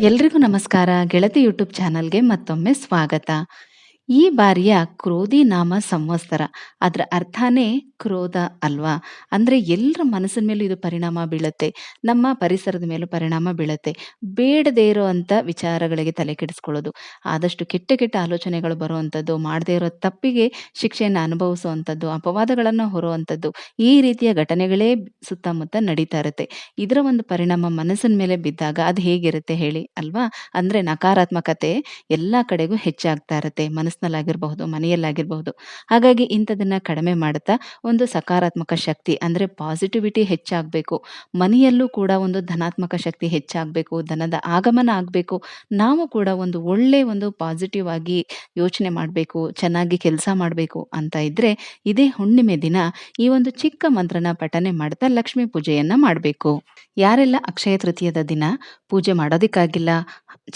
ಎಲ್ರಿಗೂ ನಮಸ್ಕಾರ. ಗೆಳತಿ ಯೂಟ್ಯೂಬ್ ಚಾನಲ್ಗೆ ಮತ್ತೊಮ್ಮೆ ಸ್ವಾಗತ. ಈ ಬಾರಿಯ ಕ್ರೋಧಿ ನಾಮ ಸಂವತ್ಸರ. ಅದರ ಅರ್ಥನೇ ಕ್ರೋಧ ಅಲ್ವಾ? ಅಂದ್ರೆ ಎಲ್ಲರ ಮನಸ್ಸಿನ ಮೇಲೂ ಇದು ಪರಿಣಾಮ ಬೀಳುತ್ತೆ. ನಮ್ಮ ಪರಿಸರದ ಮೇಲೂ ಪರಿಣಾಮ ಬೀಳುತ್ತೆ. ಬೇಡದೇ ಇರುವಂತ ವಿಚಾರಗಳಿಗೆ ತಲೆ ಕೆಡಿಸ್ಕೊಳ್ಳೋದು. ಆದಷ್ಟು ಕೆಟ್ಟ ಕೆಟ್ಟ ಆಲೋಚನೆಗಳು ಬರುವಂಥದ್ದು, ಮಾಡದೇ ಇರೋ ತಪ್ಪಿಗೆ ಶಿಕ್ಷೆಯನ್ನು ಅನುಭವಿಸುವಂಥದ್ದು, ಅಪವಾದಗಳನ್ನು ಹೊರುವಂಥದ್ದು, ಈ ರೀತಿಯ ಘಟನೆಗಳೇ ಸುತ್ತಮುತ್ತ ನಡೀತಾ ಇರುತ್ತೆ. ಇದರ ಒಂದು ಪರಿಣಾಮ ಮನಸ್ಸಿನ ಮೇಲೆ ಬಿದ್ದಾಗ ಅದು ಹೇಗಿರುತ್ತೆ ಹೇಳಿ ಅಲ್ವಾ? ಅಂದ್ರೆ ನಕಾರಾತ್ಮಕತೆ ಎಲ್ಲ ಕಡೆಗೂ ಹೆಚ್ಚಾಗ್ತಾ ಇರುತ್ತೆ. ಮನಸ್ಸಿನಲ್ಲಾಗಿರಬಹುದು ಮನೆಯಲ್ಲಾಗಿರಬಹುದು. ಹಾಗಾಗಿ ಇಂಥದನ್ನ ಕಡಿಮೆ ಮಾಡುತ್ತಾ ಒಂದು ಸಕಾರಾತ್ಮಕ ಶಕ್ತಿ ಅಂದ್ರೆ ಪಾಸಿಟಿವಿಟಿ ಹೆಚ್ಚಾಗಬೇಕು. ಮನೆಯಲ್ಲೂ ಕೂಡ ಒಂದು ಧನಾತ್ಮಕ ಶಕ್ತಿ ಹೆಚ್ಚಾಗಬೇಕು, ಧನದ ಆಗಮನ ಆಗಬೇಕು. ನಾವು ಕೂಡ ಒಂದು ಒಳ್ಳೆ ಒಂದು ಪಾಸಿಟಿವ್ ಆಗಿ ಯೋಚನೆ ಮಾಡಬೇಕು, ಚೆನ್ನಾಗಿ ಕೆಲಸ ಮಾಡಬೇಕು ಅಂತ ಇದ್ದರೆ ಇದೇ ಹುಣ್ಣಿಮೆ ದಿನ ಈ ಒಂದು ಚಿಕ್ಕ ಮಂತ್ರನ ಪಠನೆ ಮಾಡ್ತಾ ಲಕ್ಷ್ಮೀ ಪೂಜೆಯನ್ನು ಮಾಡಬೇಕು. ಯಾರೆಲ್ಲ ಅಕ್ಷಯ ತೃತೀಯದ ದಿನ ಪೂಜೆ ಮಾಡೋದಕ್ಕಾಗಿಲ್ಲ,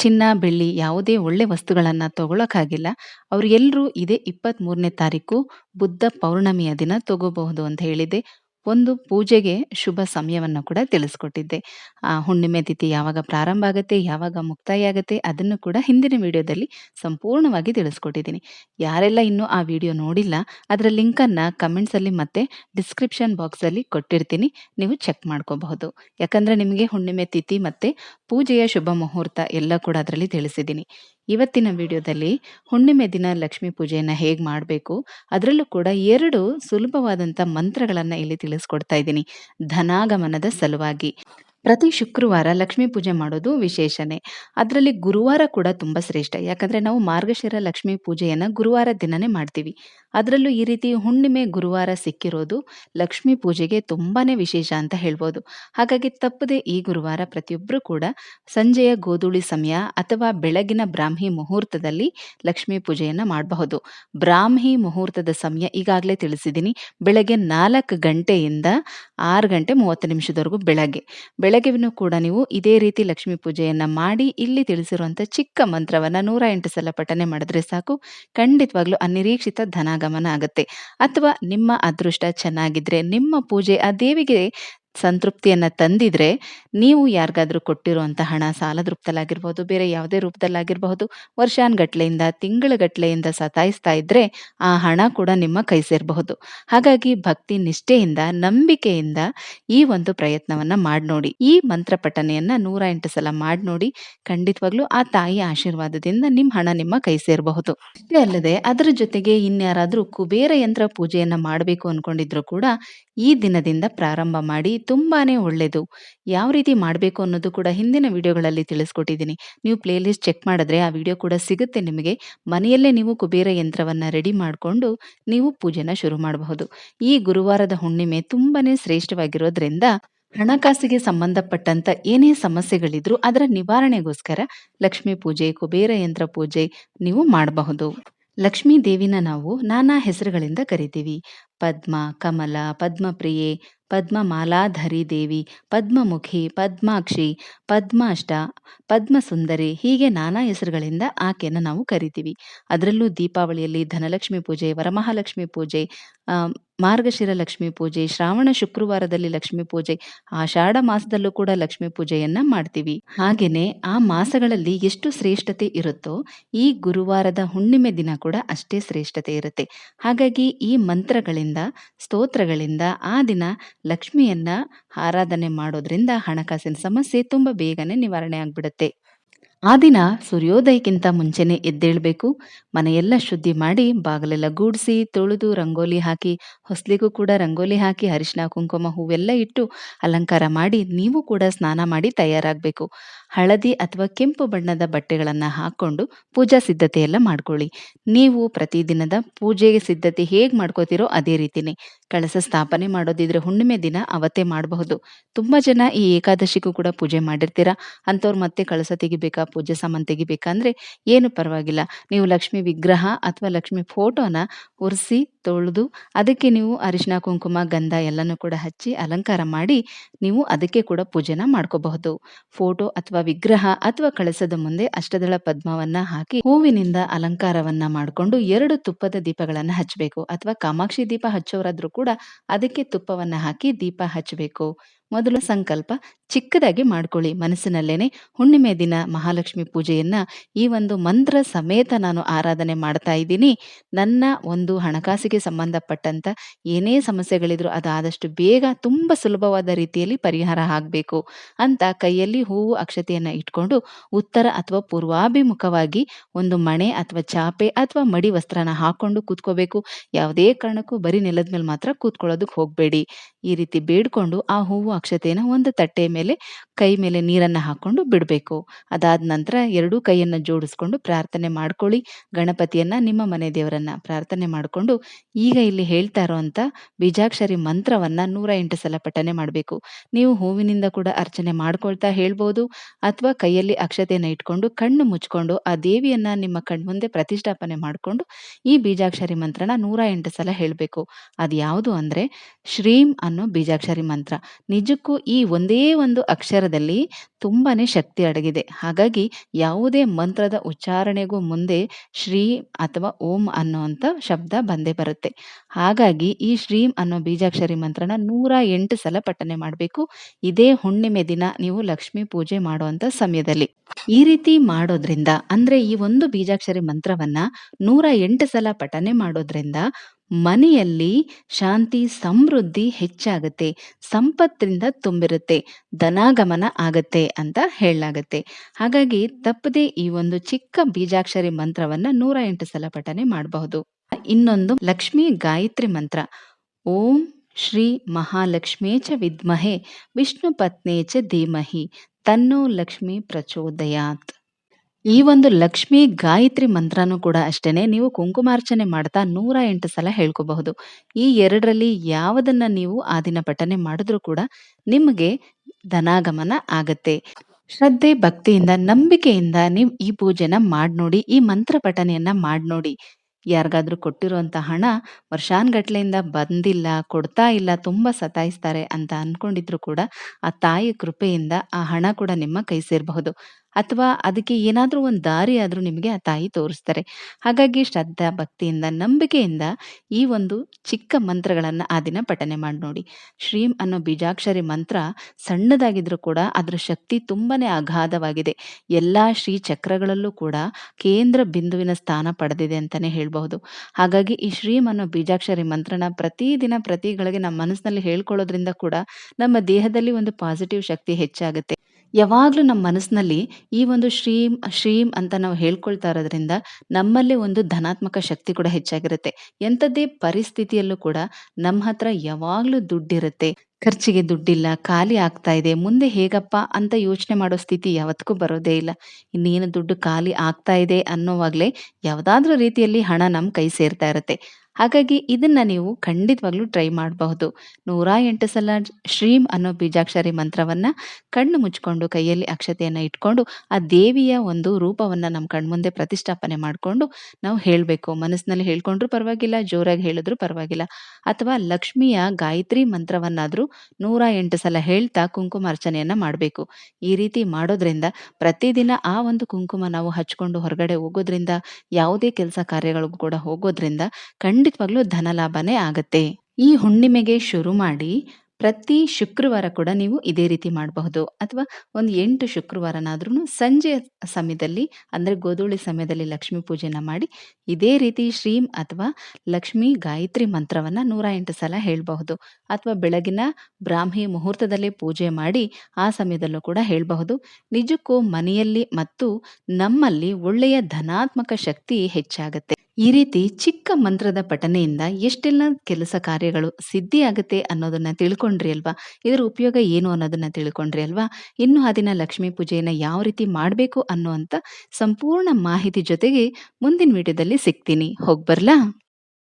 ಚಿನ್ನ, ಬೆಳ್ಳಿ ಯಾವುದೇ ಒಳ್ಳೆ ವಸ್ತುಗಳನ್ನ ತಗೊಳಕ್ಕಾಗಿಲ್ಲ ಅವ್ರಿಗೆಲ್ಲರೂ ಇದೇ ಇಪ್ಪತ್ತ್ ಮೂರನೇ ತಾರೀಕು ಬುದ್ಧ ಪೌರ್ಣಮಿಯ ದಿನ ತಗೋಬಹುದು ಅಂತ ಹೇಳಿದೆ ಒಂದು ಪೂಜೆಗೆ ಶುಭ ಸಮಯವನ್ನು ಕೂಡ ತಿಳಿಸ್ಕೊಟ್ಟಿದ್ದೆ. ಆ ಹುಣ್ಣಿಮೆ ತಿಥಿ ಯಾವಾಗ ಪ್ರಾರಂಭ ಆಗುತ್ತೆ, ಯಾವಾಗ ಮುಕ್ತಾಯ ಆಗುತ್ತೆ ಅದನ್ನು ಕೂಡ ಹಿಂದಿನ ವಿಡಿಯೋದಲ್ಲಿ ಸಂಪೂರ್ಣವಾಗಿ ತಿಳಿಸ್ಕೊಟ್ಟಿದ್ದೀನಿ. ಯಾರೆಲ್ಲ ಇನ್ನೂ ಆ ವಿಡಿಯೋ ನೋಡಿಲ್ಲ, ಅದರ ಲಿಂಕನ್ನು ಕಮೆಂಟ್ಸಲ್ಲಿ ಮತ್ತೆ ಡಿಸ್ಕ್ರಿಪ್ಷನ್ ಬಾಕ್ಸಲ್ಲಿ ಕೊಟ್ಟಿರ್ತೀನಿ. ನೀವು ಚೆಕ್ ಮಾಡ್ಕೋಬಹುದು. ಯಾಕಂದರೆ ನಿಮಗೆ ಹುಣ್ಣಿಮೆ ತಿಥಿ ಮತ್ತು ಪೂಜೆಯ ಶುಭ ಮುಹೂರ್ತ ಎಲ್ಲ ಕೂಡ ಅದರಲ್ಲಿ ತಿಳಿಸಿದ್ದೀನಿ. ಇವತ್ತಿನ ವಿಡಿಯೋದಲ್ಲಿ ಹುಣ್ಣಿಮೆ ದಿನ ಲಕ್ಷ್ಮೀ ಪೂಜೆಯನ್ನು ಹೇಗೆ ಮಾಡಬೇಕು, ಅದರಲ್ಲೂ ಕೂಡ ಎರಡು ಸುಲಭವಾದಂಥ ಮಂತ್ರಗಳನ್ನು ಇಲ್ಲಿ ತಿಳಿಸ್ಕೊಡ್ತಾ ಇದ್ದೀನಿ. ಧನಾಗಮನದ ಸಲುವಾಗಿ. ಪ್ರತಿ ಶುಕ್ರವಾರ ಲಕ್ಷ್ಮೀ ಪೂಜೆ ಮಾಡೋದು ವಿಶೇಷನೇ. ಅದರಲ್ಲಿ ಗುರುವಾರ ಕೂಡ ತುಂಬ ಶ್ರೇಷ್ಠ. ಯಾಕಂದ್ರೆ ನಾವು ಮಾರ್ಗಶಿರ ಲಕ್ಷ್ಮೀ ಪೂಜೆಯನ್ನು ಗುರುವಾರ ದಿನನೇ ಮಾಡ್ತೀವಿ. ಅದರಲ್ಲೂ ಈ ರೀತಿ ಹುಣ್ಣಿಮೆ ಗುರುವಾರ ಸಿಕ್ಕಿರೋದು ಲಕ್ಷ್ಮೀ ಪೂಜೆಗೆ ತುಂಬಾನೇ ವಿಶೇಷ ಅಂತ ಹೇಳ್ಬೋದು. ಹಾಗಾಗಿ ತಪ್ಪದೆ ಈ ಗುರುವಾರ ಪ್ರತಿಯೊಬ್ಬರು ಕೂಡ ಸಂಜೆಯ ಗೋಧೂಳಿ ಸಮಯ ಅಥವಾ ಬೆಳಗಿನ ಬ್ರಾಹ್ಮಿ ಮುಹೂರ್ತದಲ್ಲಿ ಲಕ್ಷ್ಮೀ ಪೂಜೆಯನ್ನು ಮಾಡಬಹುದು. ಬ್ರಾಹ್ಮಿ ಮುಹೂರ್ತದ ಸಮಯ ಈಗಾಗಲೇ ತಿಳಿಸಿದ್ದೀನಿ ಬೆಳಗ್ಗೆ ನಾಲ್ಕು ಗಂಟೆಯಿಂದ ಆರು ಗಂಟೆ ಮೂವತ್ತು ನಿಮಿಷದವರೆಗೂ ಬೆಳಗ್ಗೆ ಬೆಳಗ್ಗೆನೂ ಕೂಡ ನೀವು ಇದೇ ರೀತಿ ಲಕ್ಷ್ಮೀ ಪೂಜೆಯನ್ನು ಮಾಡಿ ಇಲ್ಲಿ ತಿಳಿಸಿರುವಂತಹ ಚಿಕ್ಕ ಮಂತ್ರವನ್ನ ನೂರ ಎಂಟು ಸಲ ಪಠನೆ ಮಾಡಿದ್ರೆ ಸಾಕು. ಖಂಡಿತವಾಗ್ಲೂ ಅನಿರೀಕ್ಷಿತ ಧನಾಗಮನ ಆಗುತ್ತೆ. ಅಥವಾ ನಿಮ್ಮ ಅದೃಷ್ಟ ಚೆನ್ನಾಗಿದ್ರೆ ನಿಮ್ಮ ಪೂಜೆ ಆ ದೇವಿಗೆ ಸಂತೃಪ್ತಿಯನ್ನ ತಂದಿದ್ರೆ ನೀವು ಯಾರಿಗಾದ್ರೂ ಕೊಟ್ಟಿರುವಂಥ ಹಣ ಸಾಲದ ರೂಪದಲ್ಲಾಗಿರ್ಬೋದು ಬೇರೆ ಯಾವುದೇ ರೂಪದಲ್ಲಾಗಿರಬಹುದು, ವರ್ಷಾನ್ಗಟ್ಲೆಯಿಂದ, ತಿಂಗಳಗಟ್ಲೆಯಿಂದ ಸತಾಯಿಸ್ತಾ ಇದ್ರೆ ಆ ಹಣ ಕೂಡ ನಿಮ್ಮ ಕೈ ಸೇರಬಹುದು. ಹಾಗಾಗಿ ಭಕ್ತಿ ನಿಷ್ಠೆಯಿಂದ, ನಂಬಿಕೆಯಿಂದ ಈ ಒಂದು ಪ್ರಯತ್ನವನ್ನ ಮಾಡಿ ನೋಡಿ ಈ ಮಂತ್ರ ಪಠನೆಯನ್ನ ನೂರ ಎಂಟು ಸಲ ಮಾಡಿ ನೋಡಿ ಖಂಡಿತವಾಗ್ಲೂ ಆ ತಾಯಿಯ ಆಶೀರ್ವಾದದಿಂದ ನಿಮ್ಮ ಹಣ ನಿಮ್ಮ ಕೈ ಸೇರಬಹುದು. ಅಷ್ಟೇ ಅಲ್ಲದೆ ಅದರ ಜೊತೆಗೆ ಇನ್ಯಾರಾದರೂ ಕುಬೇರ ಯಂತ್ರ ಪೂಜೆಯನ್ನ ಮಾಡಬೇಕು ಅನ್ಕೊಂಡಿದ್ರು ಕೂಡ ಈ ದಿನದಿಂದ ಪ್ರಾರಂಭ ಮಾಡಿ ತುಂಬಾನೇ ಒಳ್ಳೆಯದು ಯಾವ ರೀತಿ ಮಾಡಬೇಕು ಅನ್ನೋದು ಕೂಡ ಹಿಂದಿನ ವಿಡಿಯೋಗಳಲ್ಲಿ ತಿಳಿಸ್ಕೊಟ್ಟಿದ್ದೀನಿ. ನೀವು ಪ್ಲೇಲಿಸ್ಟ್ ಚೆಕ್ ಮಾಡಿದ್ರೆ ಆ ವಿಡಿಯೋ ಕೂಡ ಸಿಗುತ್ತೆ ನಿಮಗೆ. ಮನೆಯಲ್ಲೇ ನೀವು ಕುಬೇರ ಯಂತ್ರವನ್ನ ರೆಡಿ ಮಾಡಿಕೊಂಡು ನೀವು ಪೂಜೆನ ಶುರು ಮಾಡಬಹುದು. ಈ ಗುರುವಾರದ ಹುಣ್ಣಿಮೆ ತುಂಬಾನೇ ಶ್ರೇಷ್ಠವಾಗಿರೋದ್ರಿಂದ ಹಣಕಾಸಿಗೆ ಸಂಬಂಧಪಟ್ಟಂತ ಏನೇ ಸಮಸ್ಯೆಗಳಿದ್ರು ಅದರ ನಿವಾರಣೆಗೋಸ್ಕರ ಲಕ್ಷ್ಮೀ ಪೂಜೆ, ಕುಬೇರ ಯಂತ್ರ ಪೂಜೆ ನೀವು ಮಾಡಬಹುದು. ಲಕ್ಷ್ಮೀ ದೇವಿನ ನಾವು ನಾನಾ ಹೆಸರುಗಳಿಂದ ಕರಿತೀವಿ. ಪದ್ಮ ಕಮಲ, ಪದ್ಮಪ್ರಿಯೆ, ಪದ್ಮಮಾಲಾಧರಿ ದೇವಿ, ಪದ್ಮಮುಖಿ, ಪದ್ಮಾಕ್ಷಿ, ಪದ್ಮಾಷ್ಟ, ಪದ್ಮಸುಂದರಿ ಹೀಗೆ ನಾನಾ ಹೆಸರುಗಳಿಂದ ಆಕೆಯನ್ನು ನಾವು ಕರಿತೀವಿ. ಅದರಲ್ಲೂ ದೀಪಾವಳಿಯಲ್ಲಿ ಧನಲಕ್ಷ್ಮಿ ಪೂಜೆ, ವರಮಹಾಲಕ್ಷ್ಮಿ ಪೂಜೆ ಮಾರ್ಗಶಿರ ಲಕ್ಷ್ಮಿ ಪೂಜೆ, ಶ್ರಾವಣ ಶುಕ್ರವಾರದಲ್ಲಿ ಲಕ್ಷ್ಮಿ ಪೂಜೆ, ಆಷಾಢ ಮಾಸದಲ್ಲೂ ಕೂಡ ಲಕ್ಷ್ಮಿ ಪೂಜೆಯನ್ನ ಮಾಡ್ತೀವಿ. ಹಾಗೇನೆ ಆ ಮಾಸಗಳಲ್ಲಿ ಎಷ್ಟು ಶ್ರೇಷ್ಠತೆ ಇರುತ್ತೋ ಈ ಗುರುವಾರದ ಹುಣ್ಣಿಮೆ ದಿನ ಕೂಡ ಅಷ್ಟೇ ಶ್ರೇಷ್ಠತೆ ಇರುತ್ತೆ. ಹಾಗಾಗಿ ಈ ಮಂತ್ರಗಳಿಂದ ಸ್ತೋತ್ರಗಳಿಂದ, ಆ ದಿನ ಲಕ್ಷ್ಮಿಯನ್ನ ಆರಾಧನೆ ಮಾಡೋದ್ರಿಂದ ಹಣಕಾಸಿನ ಸಮಸ್ಯೆ ತುಂಬ ಬೇಗನೆ ನಿವಾರಣೆ ಆಗ್ಬಿಡುತ್ತೆ. ಆ ದಿನ ಸೂರ್ಯೋದಯಕ್ಕಿಂತ ಮುಂಚೆನೆ ಎದ್ದೇಳಬೇಕು. ಮನೆಯೆಲ್ಲ ಶುದ್ಧಿ ಮಾಡಿ ಬಾಗಿಲೆಲ್ಲ ಗೂಡಿಸಿ, ತೊಳೆದು ರಂಗೋಲಿ ಹಾಕಿ, ಹೊಸ್ಲಿಗೂ ಕೂಡ ರಂಗೋಲಿ ಹಾಕಿ ಅರಿಶಿನ ಕುಂಕುಮ ಹೂವೆಲ್ಲ ಇಟ್ಟು ಅಲಂಕಾರ ಮಾಡಿ, ನೀವು ಕೂಡ ಸ್ನಾನ ಮಾಡಿ ತಯಾರಾಗಬೇಕು. ಹಳದಿ ಅಥವಾ ಕೆಂಪು ಬಣ್ಣದ ಬಟ್ಟೆಗಳನ್ನು ಹಾಕ್ಕೊಂಡು ಪೂಜಾ ಸಿದ್ಧತೆ ಎಲ್ಲ ಮಾಡ್ಕೊಳ್ಳಿ. ನೀವು ಪ್ರತಿದಿನದ ಪೂಜೆಗೆ ಸಿದ್ಧತೆ ಹೇಗೆ ಮಾಡ್ಕೋತೀರೋ ಅದೇ ರೀತಿನೇ. ಕಳಸ ಸ್ಥಾಪನೆ ಮಾಡೋದಿದ್ರೆ ಹುಣ್ಣಿಮೆ ದಿನ ಅವತ್ತೇ ಮಾಡಬಹುದು. ತುಂಬ ಜನ ಈ ಏಕಾದಶಿಗೂ ಕೂಡ ಪೂಜೆ ಮಾಡಿರ್ತೀರಾ? ಅಂಥವ್ರು ಮತ್ತೆ ಕಳಸ ತೆಗಿಬೇಕಾ, ಪೂಜೆ ಸಾಮಾನು ತೆಗಿಬೇಕಾ ಅಂದ್ರೆ ಏನು ಪರವಾಗಿಲ್ಲ. ನೀವು ಲಕ್ಷ್ಮಿ ವಿಗ್ರಹ ಅಥವಾ ಲಕ್ಷ್ಮಿ ಫೋಟೋನ ಒರೆಸಿ, ತೊಳೆದು ಅದಕ್ಕೆ ನೀವು ಅರಿಶಿನ ಕುಂಕುಮ, ಗಂಧ ಎಲ್ಲನೂ ಕೂಡ ಹಚ್ಚಿ ಅಲಂಕಾರ ಮಾಡಿ ನೀವು ಅದಕ್ಕೆ ಕೂಡ ಪೂಜೆನ ಮಾಡ್ಕೋಬಹುದು. ಫೋಟೋ ಅಥವಾ ವಿಗ್ರಹ ಅಥವಾ ಕಳಸದ ಮುಂದೆ ಅಷ್ಟದಳ ಪದ್ಮವನ್ನ ಹಾಕಿ ಹೂವಿನಿಂದ ಅಲಂಕಾರವನ್ನ ಮಾಡಿಕೊಂಡು ಎರಡು ತುಪ್ಪದ ದೀಪಗಳನ್ನ ಹಚ್ಚಬೇಕು ಅಥವಾ ಕಾಮಾಕ್ಷಿ ದೀಪ ಹಚ್ಚೋರಾದ್ರೂ ಕೂಡ ಅದಕ್ಕೆ ತುಪ್ಪವನ್ನ ಹಾಕಿ ದೀಪ ಹಚ್ಚಬೇಕು ಮೊದಲು ಸಂಕಲ್ಪ ಚಿಕ್ಕದಾಗಿ ಮಾಡ್ಕೊಳ್ಳಿ ಮನಸ್ಸಿನಲ್ಲೇನೆ. ಹುಣ್ಣಿಮೆ ದಿನ ಮಹಾಲಕ್ಷ್ಮಿ ಪೂಜೆಯನ್ನ ಈ ಒಂದು ಮಂತ್ರ ಸಮೇತ ನಾನು ಆರಾಧನೆ ಮಾಡ್ತಾ ಇದ್ದೀನಿ. ನನ್ನ ಒಂದು ಹಣಕಾಸಿಗೆ ಸಂಬಂಧಪಟ್ಟಂತ ಏನೇ ಸಮಸ್ಯೆಗಳಿದ್ರು ಅದಾದಷ್ಟು ಬೇಗ ತುಂಬ ಸುಲಭವಾದ ರೀತಿಯಲ್ಲಿ ಪರಿಹಾರ ಆಗಬೇಕು ಅಂತ ಕೈಯಲ್ಲಿ ಹೂವು ಅಕ್ಷತೆಯನ್ನ ಇಟ್ಕೊಂಡು ಉತ್ತರ ಅಥವಾ ಪೂರ್ವಾಭಿಮುಖವಾಗಿ ಒಂದು ಮಣೆ ಅಥವಾ ಚಾಪೆ ಅಥವಾ ಮಡಿ ವಸ್ತ್ರನ ಹಾಕೊಂಡು ಕೂತ್ಕೋಬೇಕು. ಯಾವುದೇ ಕಾರಣಕ್ಕೂ ಬರೀ ನೆಲದ ಮೇಲೆ ಮಾತ್ರ ಕೂತ್ಕೊಳ್ಳೋದಕ್ಕೆ ಹೋಗಬೇಡಿ. ಈ ರೀತಿ ಬೇಡ್ಕೊಂಡು ಆ ಹೂವು ಅಕ್ಷತೆಯನ್ನು ಒಂದು ತಟ್ಟೆ ಮೇಲೆ ಕೈ ಮೇಲೆ ನೀರನ್ನು ಹಾಕೊಂಡು ಬಿಡಬೇಕು. ಅದಾದ ನಂತರ ಎರಡೂ ಕೈಯನ್ನು ಜೋಡಿಸ್ಕೊಂಡು ಪ್ರಾರ್ಥನೆ ಮಾಡ್ಕೊಳ್ಳಿ. ಗಣಪತಿಯನ್ನ ನಿಮ್ಮ ಮನೆ ದೇವರನ್ನ ಪ್ರಾರ್ಥನೆ ಮಾಡಿಕೊಂಡು ಈಗ ಇಲ್ಲಿ ಹೇಳ್ತಾ ಇರುವಂಥ ಬೀಜಾಕ್ಷರಿ ಮಂತ್ರವನ್ನ ನೂರ ಎಂಟು ಸಲ ಪಠನೆ ಮಾಡಬೇಕು. ನೀವು ಹೂವಿನಿಂದ ಕೂಡ ಅರ್ಚನೆ ಮಾಡ್ಕೊಳ್ತಾ ಹೇಳ್ಬೋದು. ಅಥವಾ ಕೈಯಲ್ಲಿ ಅಕ್ಷತೆಯನ್ನು ಇಟ್ಕೊಂಡು ಕಣ್ಣು ಮುಚ್ಕೊಂಡು ಆ ದೇವಿಯನ್ನ ನಿಮ್ಮ ಕಣ್ಮುಂದೆ ಪ್ರತಿಷ್ಠಾಪನೆ ಮಾಡಿಕೊಂಡು ಈ ಬೀಜಾಕ್ಷರಿ ಮಂತ್ರನ ನೂರ ಎಂಟು ಸಲ ಹೇಳಬೇಕು. ಅದು ಯಾವುದು ಅಂದರೆ ಶ್ರೀಂ ಬೀಜಾಕ್ಷರಿ ಮಂತ್ರ. ನಿಜಕ್ಕೂ ಈ ಒಂದೇ ಒಂದು ಅಕ್ಷರದಲ್ಲಿ ತುಂಬಾನೇ ಶಕ್ತಿ ಅಡಗಿದೆ. ಹಾಗಾಗಿ ಯಾವುದೇ ಮಂತ್ರದ ಉಚ್ಚಾರಣೆಗೂ ಮುಂದೆ ಶ್ರೀ ಅಥವಾ ಓಂ ಅನ್ನುವಂಥ ಶಬ್ದ ಬಂದೇ ಬರುತ್ತೆ. ಹಾಗಾಗಿ ಈ ಶ್ರೀಂ ಅನ್ನೋ ಬೀಜಾಕ್ಷರಿ ಮಂತ್ರನ ನೂರ ಎಂಟು ಸಲ ಪಠನೆ ಮಾಡಬೇಕು. ಇದೇ ಹುಣ್ಣಿಮೆ ದಿನ ನೀವು ಲಕ್ಷ್ಮಿ ಪೂಜೆ ಮಾಡುವಂಥ ಸಮಯದಲ್ಲಿ. ಈ ರೀತಿ ಮಾಡೋದ್ರಿಂದ ಅಂದ್ರೆ ಈ ಒಂದು ಬೀಜಾಕ್ಷರಿ ಮಂತ್ರವನ್ನ ನೂರ ಎಂಟು ಸಲ ಪಠನೆ ಮಾಡೋದ್ರಿಂದ ಮನೆಯಲ್ಲಿ ಶಾಂತಿ, ಸಮೃದ್ಧಿ ಹೆಚ್ಚಾಗುತ್ತೆ. ಸಂಪತ್ತಿನಿಂದ ತುಂಬಿರುತ್ತೆ. ಧನಾಗಮನ ಆಗತ್ತೆ ಅಂತ ಹೇಳಲಾಗತ್ತೆ. ಹಾಗಾಗಿ ತಪ್ಪದೆ ಈ ಒಂದು ಚಿಕ್ಕ ಬೀಜಾಕ್ಷರಿ ಮಂತ್ರವನ್ನ ನೂರ ಎಂಟು ಸಲ ಪಠನೆ ಮಾಡಬಹುದು. ಇನ್ನೊಂದು ಲಕ್ಷ್ಮೀ ಗಾಯತ್ರಿ ಮಂತ್ರ. ಓಂ ಶ್ರೀ ಮಹಾಲಕ್ಷ್ಮೇ ಚ ವಿದ್ಮಹೆ, ವಿಷ್ಣು ಪತ್ನೇ ಚ ಧೀಮಹಿ, ತನ್ನೋ ಲಕ್ಷ್ಮಿ ಪ್ರಚೋದಯಾತ್. ಈ ಒಂದು ಲಕ್ಷ್ಮಿ ಗಾಯತ್ರಿ ಮಂತ್ರನೂ ಕೂಡ ಅಷ್ಟೇನೆ. ನೀವು ಕುಂಕುಮಾರ್ಚನೆ ಮಾಡ್ತಾ ನೂರ ಎಂಟು ಸಲ ಹೇಳ್ಕೋಬಹುದು. ಈ ಎರಡರಲ್ಲಿ ಯಾವುದನ್ನ ನೀವು ಆ ದಿನ ಪಠನೆ ಮಾಡಿದ್ರೂ ಕೂಡ ನಿಮಗೆ ಧನಾಗಮನ ಆಗತ್ತೆ. ಶ್ರದ್ಧೆ, ಭಕ್ತಿಯಿಂದ, ನಂಬಿಕೆಯಿಂದ ನೀವು ಈ ಪೂಜೆನ ಮಾಡಿ ನೋಡಿ ಈ ಮಂತ್ರ ಪಠನೆಯನ್ನ ಮಾಡಿ ನೋಡಿ ಯಾರಿಗಾದ್ರೂ ಕೊಟ್ಟಿರುವಂತ ಹಣ ವರ್ಷಾನ್ಗಟ್ಲೆಯಿಂದ ಬಂದಿಲ್ಲ, ಕೊಡ್ತಾ ಇಲ್ಲ, ತುಂಬಾ ಸತಾಯಿಸ್ತಾರೆ ಅಂತ ಅನ್ಕೊಂಡಿದ್ರು ಕೂಡ ಆ ತಾಯಿ ಕೃಪೆಯಿಂದ ಆ ಹಣ ಕೂಡ ನಿಮ್ಮ ಕೈ ಸೇರಬಹುದು. ಅಥವಾ ಅದಕ್ಕೆ ಏನಾದರೂ ಒಂದು ದಾರಿ ಆದರೂ ನಿಮಗೆ ಆ ತಾಯಿ ತೋರಿಸ್ತಾರೆ. ಹಾಗಾಗಿ ಶ್ರದ್ಧಾ, ಭಕ್ತಿಯಿಂದ, ನಂಬಿಕೆಯಿಂದ ಈ ಒಂದು ಚಿಕ್ಕ ಮಂತ್ರಗಳನ್ನು ಆ ದಿನ ಪಠನೆ ಮಾಡಿ ನೋಡಿ. ಶ್ರೀಂ ಅನ್ನೋ ಬೀಜಾಕ್ಷರಿ ಮಂತ್ರ ಸಣ್ಣದಾಗಿದ್ರೂ ಕೂಡ ಅದರ ಶಕ್ತಿ ತುಂಬಾನೇ ಅಗಾಧವಾಗಿದೆ ಎಲ್ಲ ಶ್ರೀ ಚಕ್ರಗಳಲ್ಲೂ ಕೂಡ ಕೇಂದ್ರ ಬಿಂದುವಿನ ಸ್ಥಾನ ಪಡೆದಿದೆ ಅಂತಾನೆ ಹೇಳಬಹುದು. ಹಾಗಾಗಿ ಈ ಶ್ರೀಂ ಅನ್ನೋ ಬೀಜಾಕ್ಷರಿ ಮಂತ್ರನ ಪ್ರತಿದಿನ ಪ್ರತಿಗಳಿಗೆ ನಮ್ಮ ಮನಸ್ಸಿನಲ್ಲಿ ಹೇಳ್ಕೊಳ್ಳೋದ್ರಿಂದ ಕೂಡ ನಮ್ಮ ದೇಹದಲ್ಲಿ ಒಂದು ಪಾಸಿಟಿವ್ ಶಕ್ತಿ ಹೆಚ್ಚಾಗುತ್ತೆ. ಯಾವಾಗಲೂ ನಮ್ಮ ಮನಸ್ಸಿನಲ್ಲಿ ಈ ಒಂದು ಶ್ರೀಂ ಶ್ರೀಂ ಅಂತ ನಾವು ಹೇಳ್ಕೊಳ್ತಾ ಇರೋದ್ರಿಂದ ನಮ್ಮಲ್ಲೇ ಒಂದು ಧನಾತ್ಮಕ ಶಕ್ತಿ ಕೂಡ ಹೆಚ್ಚಾಗಿರುತ್ತೆ. ಎಂಥದ್ದೇ ಪರಿಸ್ಥಿತಿಯಲ್ಲೂ ಕೂಡ ನಮ್ಮ ಹತ್ರ ಯಾವಾಗಲೂ ದುಡ್ಡಿರುತ್ತೆ. ಖರ್ಚಿಗೆ ದುಡ್ಡಿಲ್ಲ, ಖಾಲಿ ಆಗ್ತಾ ಇದೆ, ಮುಂದೆ ಹೇಗಪ್ಪ ಅಂತ ಯೋಚನೆ ಮಾಡೋ ಸ್ಥಿತಿ ಯಾವತ್ತಿಗೂ ಬರೋದೇ ಇಲ್ಲ. ಇನ್ನೇನು ದುಡ್ಡು ಖಾಲಿ ಆಗ್ತಾ ಇದೆ ಅನ್ನೋವಾಗಲೇ ಯಾವುದಾದ್ರೂ ರೀತಿಯಲ್ಲಿ ಹಣ ನಮ್ಮ ಕೈ ಸೇರ್ತಾ ಇರುತ್ತೆ. ಹಾಗಾಗಿ ಇದನ್ನ ನೀವು ಖಂಡಿತವಾಗ್ಲೂ ಟ್ರೈ ಮಾಡಬಹುದು. ನೂರ ಎಂಟು ಸಲ ಶ್ರೀಂ ಅನ್ನೋ ಬೀಜಾಕ್ಷರಿ ಮಂತ್ರವನ್ನ ಕಣ್ಣು ಮುಚ್ಕೊಂಡು ಕೈಯಲ್ಲಿ ಅಕ್ಷತೆಯನ್ನ ಇಟ್ಕೊಂಡು ಆ ದೇವಿಯ ಒಂದು ರೂಪವನ್ನ ನಮ್ಮ ಕಣ್ಮುಂದೆ ಪ್ರತಿಷ್ಠಾಪನೆ ಮಾಡಿಕೊಂಡು ನಾವು ಹೇಳಬೇಕು. ಮನಸ್ಸಿನಲ್ಲಿ ಹೇಳ್ಕೊಂಡ್ರು ಪರವಾಗಿಲ್ಲ, ಜೋರಾಗಿ ಹೇಳಿದ್ರು ಪರವಾಗಿಲ್ಲ. ಅಥವಾ ಲಕ್ಷ್ಮಿಯ ಗಾಯತ್ರಿ ಮಂತ್ರವನ್ನಾದರೂ ನೂರ ಎಂಟು ಸಲ ಹೇಳ್ತಾ ಕುಂಕುಮ ಅರ್ಚನೆಯನ್ನ ಮಾಡಬೇಕು. ಈ ರೀತಿ ಮಾಡೋದ್ರಿಂದ ಪ್ರತಿದಿನ ಆ ಒಂದು ಕುಂಕುಮ ನಾವು ಹಚ್ಕೊಂಡು ಹೊರಗಡೆ ಹೋಗೋದ್ರಿಂದ, ಯಾವುದೇ ಕೆಲಸ ಕಾರ್ಯಗಳಿಗೂ ಕೂಡ ಹೋಗೋದ್ರಿಂದ, ಖಂಡಿತ ಖಂಡಿತವಾಗ್ಲೂ ಧನ ಲಾಭನೇ ಆಗತ್ತೆ. ಈ ಹುಣ್ಣಿಮೆಗೆ ಶುರು ಮಾಡಿ ಪ್ರತಿ ಶುಕ್ರವಾರ ಕೂಡ ನೀವು ಇದೇ ರೀತಿ ಮಾಡಬಹುದು. ಅಥವಾ ಒಂದು ಎಂಟು ಶುಕ್ರವಾರನಾದ್ರೂ ಸಂಜೆ ಸಮಯದಲ್ಲಿ, ಅಂದರೆ ಗೋಧೂಳಿ ಸಮಯದಲ್ಲಿ ಲಕ್ಷ್ಮೀ ಪೂಜೆನ ಮಾಡಿ ಇದೇ ರೀತಿ ಶ್ರೀಂ ಅಥವಾ ಲಕ್ಷ್ಮೀ ಗಾಯತ್ರಿ ಮಂತ್ರವನ್ನ ನೂರ ಎಂಟು ಸಲ ಹೇಳಬಹುದು. ಅಥವಾ ಬೆಳಗಿನ ಬ್ರಾಹ್ಮಿ ಮುಹೂರ್ತದಲ್ಲೇ ಪೂಜೆ ಮಾಡಿ ಆ ಸಮಯದಲ್ಲೂ ಕೂಡ ಹೇಳಬಹುದು. ನಿಜಕ್ಕೂ ಮನೆಯಲ್ಲಿ ಮತ್ತು ನಮ್ಮಲ್ಲಿ ಒಳ್ಳೆಯ ಧನಾತ್ಮಕ ಶಕ್ತಿ ಹೆಚ್ಚಾಗುತ್ತೆ. ಈ ರೀತಿ ಚಿಕ್ಕ ಮಂತ್ರದ ಪಠನೆಯಿಂದ ಎಷ್ಟೆಲ್ಲ ಕೆಲಸ ಕಾರ್ಯಗಳು ಸಿದ್ಧಿಯಾಗುತ್ತೆ ಅನ್ನೋದನ್ನ ತಿಳ್ಕೊಂಡ್ರಿ ಅಲ್ವಾ? ಇದರ ಉಪಯೋಗ ಏನು ಅನ್ನೋದನ್ನ ತಿಳ್ಕೊಂಡ್ರಿ ಅಲ್ವಾ? ಇನ್ನು ಆ ದಿನ ಲಕ್ಷ್ಮೀ ಪೂಜೆಯನ್ನ ಯಾವ ರೀತಿ ಮಾಡಬೇಕು ಅನ್ನುವಂಥ ಸಂಪೂರ್ಣ ಮಾಹಿತಿ ಜೊತೆಗೆ ಮುಂದಿನ ವಿಡಿಯೋದಲ್ಲಿ ಸಿಗ್ತೀನಿ. ಹೋಗ್ಬರ್ಲಾ